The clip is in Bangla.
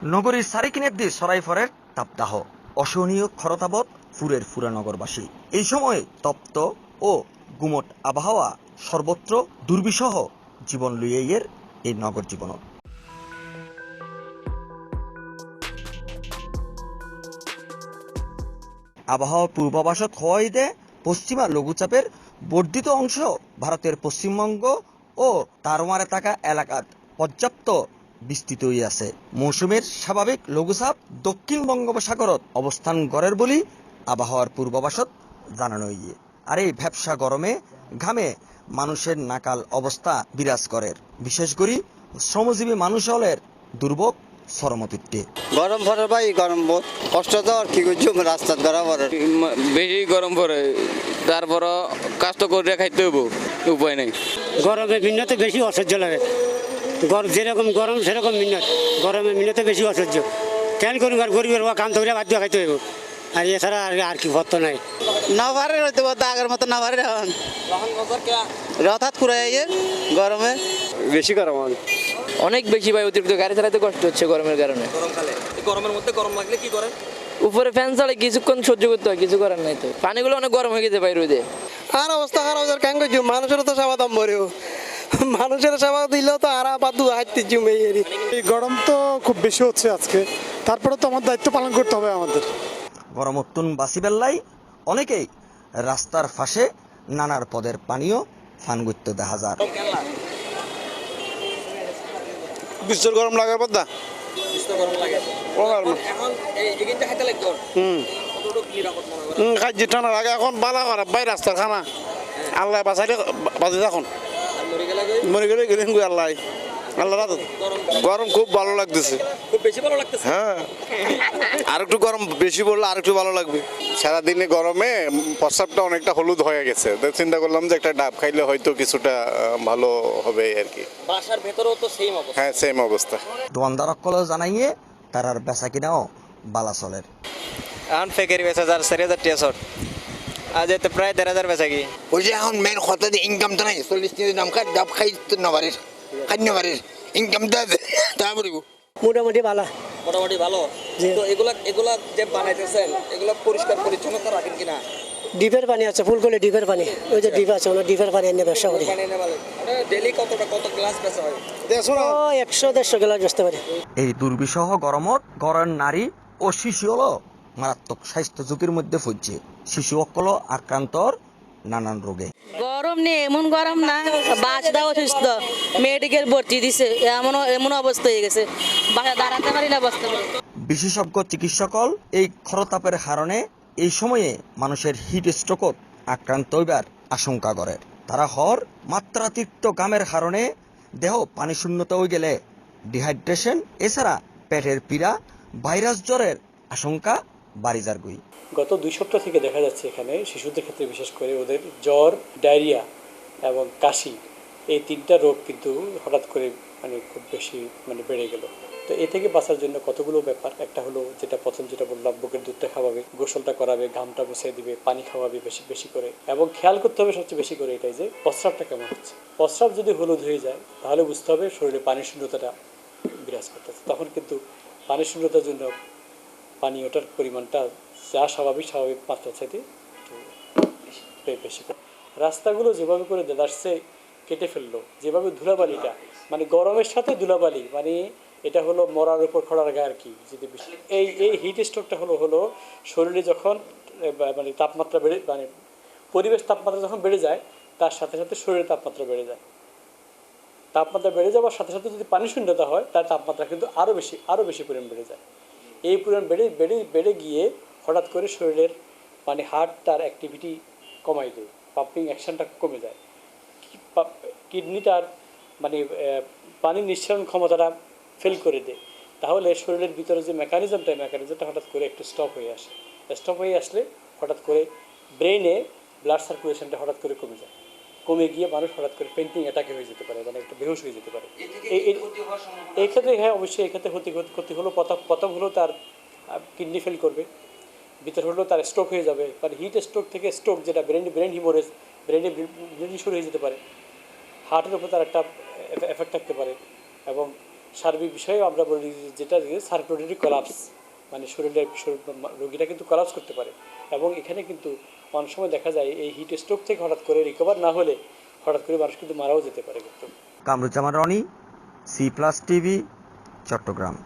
নগরীর সারিকিনের দিয়ে সরাইফরের তাপদাহ, অসহনীয় খরতাবত ফুরের ফুরা নগরবাসী এই সময়ে তপ্ত ও গুমট আবহাওয়া সর্বত্র দুর্বিষহ জীবন লুইয়ের এই নগর জীবন আবহাওয়া পূর্বাভাসত হওয়াইদে পশ্চিমা লঘুচাপের বর্ধিত অংশ ভারতের পশ্চিমবঙ্গ ও তারমারে থাকা এলাকাত পর্যাপ্ত বিস্তৃত হয়ে আছে। মৌসুমের স্বাভাবিক লঘুচাপ দক্ষিণ বঙ্গোপসাগরত অবস্থান গড়ের বলি আবহাওয়ার পূর্বাভাসত জানানো হইয়ে আর এই ভ্যাবসা গরমে ঘামে মানুষের নাকাল অবস্থা বিরাজ করে বিশেষ করে শ্রমজীবী মানুষ হলের দুর্ভোগ চরমতিট্টে গরম পড়ে ভাই গরম কষ্ট তো আর কি করছি রাস্তার দ্বারা পড়ে বেশি গরম পড়ে তারপর কাজ করে খাইতে হইব উপায় নেই। গরমে মিন্নতে বেশি অসহ্য লাগে। গরম যেরকম গরম সেরকম মিন্নত গরমে মিন্নতে বেশি অসহ্য। কেন করুন আর গরিবের বা কাম ধরে বাধ্য খাইতে হইব? আর এছাড়া আর আর কি ভত্ত নাই। না পারে হয়তো বা আগের মতো না পারে এখন হঠাৎ করে গরমে। বেশি গরম হয় অনেক বেশি ভাই অতিরিক্ত গাড়ি চালাতে কষ্ট হচ্ছে গরমের কারণে। গরমকালে গরমের মধ্যে গরম লাগলে কি করেন? উপরে ফ্যান চালে কিছুক্ষণ সহ্য করতে হয় কিছু করার নাই তো। পানিগুলো অনেক গরম হয়ে গেছে ভাই রোদে। আর অবস্থা খারাপ কেন করছি মানুষের তো সেবা দাম ভরেও মানুষের সেবা দিলেও তো আর বাদু হাঁটতে জুমে এই গরম তো খুব বেশি হচ্ছে আজকে। তারপরে তো আমার দায়িত্ব পালন করতে হবে আমাদের। গরমোত্তুন বাসিবেল্লাই অনেকেই রাস্তার ফাঁসে নানার পদের পানীয় ফান করতে দেখা যায় বিশ্বর গরম লাগার পদ্মা? হুম। খাদ্য টানার আগে এখন বালা খারাপ বাই রাস্তার খানা। আল্লাহ বাঁচাইলে বাজে এখন মরে গেলে গেলেন গো আল্লাহ আল্লাহ গরম খুব ভালো লাগতেছে। খুব বেশি ভালো লাগতেছে? হ্যাঁ। আর একটু গরম বেশি পড়লে আর একটু ভালো লাগবে। সারাদিনে গরমে প্রস্রাবটা অনেকটা হলুদ হয়ে গেছে। চিন্তা করলাম যে একটা ডাব খাইলে হয়তো কিছুটা ভালো হবে আর কি। বাসার ভেতরেও তো সেম অবস্থা। হ্যাঁ সেম অবস্থা। জানাইয়ে তারার বেচা কিনাও বালা চলের এখন ফেকেরি বেচা হাজার চারি হাজার টিয়া শট আজ এতে প্রায় দেড় হাজার বেচা কি ওই যে এখন মেন কথা যে ইনকামটা নাই চল্লিশ দিনের দাম খাই ডাব খাই তো নবারের খাই নবারের ইনকামটা তা বলিব। মোটামুটি ভালো। মোটামুটি ভালো? তো এগুলা এগুলা যে বানাইতেছেন এগুলা পরিষ্কার পরিচ্ছন্নতা রাখেন কিনা? ডিপের পানি আছে ফুল করলে ডিপের পানি। ওই যে ডিপ আছে ওনার ডিপের পানি এনে ব্যবসা করি। পানি এনে ভালো ডেলি কতটা কত গ্লাস বেচা হয়? একশো দেড়শো গ্লাস বেচতে পারি। এই দুর্বিষহ গরমত গড়ের নারী ও শিশু হল মারাত্মক স্বাস্থ্য ঝুঁকির মধ্যে পড়ছে শিশু অকল আক্রান্তর নানান রোগে। গরম নেই এমন গরম না বাচ্চাটা অসুস্থ। মেডিকেল ভর্তি দিছে এমন এমন অবস্থা হয়ে গেছে। বাসা দাঁড়াতে পারি না বসতে বিশেষজ্ঞ চিকিৎসকল এই খরতাপের কারণে এই সময়ে মানুষের হিট স্ট্রোকত আক্রান্ত হইবার আশঙ্কা করে। তারা হর মাত্রাতিরিক্ত গামের কারণে দেহ পানি শূন্যতা হয়ে গেলে ডিহাইড্রেশন এছাড়া পেটের পীড়া ভাইরাস জ্বরের আশঙ্কা বাড়ি যার গুই গত দুই সপ্তাহ থেকে দেখা যাচ্ছে এখানে শিশুদের ক্ষেত্রে, বিশেষ করে ওদের জ্বর, ডায়রিয়া এবং কাশি, এই তিনটা রোগ কিন্তু হঠাৎ করে মানে খুব বেশি মানে বেড়ে গেল। তো এ থেকে বাঁচার জন্য কতগুলো ব্যাপার? একটা হলো যেটা প্রথম যেটা বললাম, বুকের দুধটা খাওয়াবে, গোসলটা করাবে, ঘামটা মুছিয়ে দিবে, পানি খাওয়াবে বেশি বেশি করে। এবং খেয়াল করতে হবে সবচেয়ে বেশি করে এটাই যে প্রস্রাবটা কেমন হচ্ছে। প্রস্রাব যদি হলুদ হয়ে যায়, তাহলে বুঝতে হবে শরীরে পানির শূন্যতাটা বিরাজ করতেছে। তখন কিন্তু পানির শূন্যতার জন্য পানীয়টার পরিমাণটা যা স্বাভাবিক স্বাভাবিক মাত্রা চাইতে একটু বেশি রাস্তাগুলো যেভাবে করে দেদারসে কেটে ফেলল, যেভাবে ধুলাবালিটা মানে গরমের সাথে ধুলাবালি মানে এটা হলো মরার উপর খড়ার গায়ে আর কি, যদি এই এই হিট স্ট্রোকটা হলো হলো শরীরে যখন মানে তাপমাত্রা বেড়ে মানে পরিবেশ তাপমাত্রা যখন বেড়ে যায়, তার সাথে সাথে শরীরের তাপমাত্রা বেড়ে যায়। তাপমাত্রা বেড়ে যাওয়ার সাথে সাথে যদি পানি শূন্যতা হয়, তার তাপমাত্রা কিন্তু আরও বেশি আরও বেশি পরিমাণ বেড়ে যায়। এই পরিমাণ বেড়ে বেড়ে বেড়ে গিয়ে হঠাৎ করে শরীরের মানে হার্ট তার অ্যাক্টিভিটি কমাই দেয় পাম্পিং অ্যাকশনটা কমে যায়। কিডনি তার মানে পানি নিঃসরণ ক্ষমতাটা ফেল করে দেয়। তাহলে শরীরের ভিতরে যে মেকানিজমটা মেকানিজমটা হঠাৎ করে একটু স্টপ হয়ে আসে। স্টপ হয়ে আসলে হঠাৎ করে ব্রেনে ব্লাড সার্কুলেশনটা হঠাৎ করে কমে যায়। কমে গিয়ে মানুষ হঠাৎ করে পেন্টিং অ্যাটাকে হয়ে যেতে পারে মানে একটু বেহুশ হয়ে যেতে পারে। এই- ক্ষেত্রে হ্যাঁ অবশ্যই এক্ষেত্রে ক্ষতি ক্ষতি হলো প্রথম প্রথম হলো তার কিডনি ফেল করবে ভিতর হলো তার স্ট্রোক হয়ে যাবে মানে হিট স্ট্রোক থেকে স্ট্রোক যেটা ব্রেন ব্রেন হিমোরেজ ব্রেনে ব্রেন শুরু হয়ে যেতে পারে। হার্টের উপর তার একটা এফেক্ট থাকতে পারে এবং সার্বিক বিষয়ে আমরা বলি যেটা সার্কুলেটরি কলাপস মানে শরীরের রোগীরা কিন্তু কলাপস করতে পারে। এবং এখানে কিন্তু অনেক সময় দেখা যায় এই হিট স্ট্রোক থেকে হঠাৎ করে রিকভার না হলে হঠাৎ করে মানুষ কিন্তু মারাও যেতে পারে কিন্তু। Kamruzzaman Roni C plus TV Chattogram.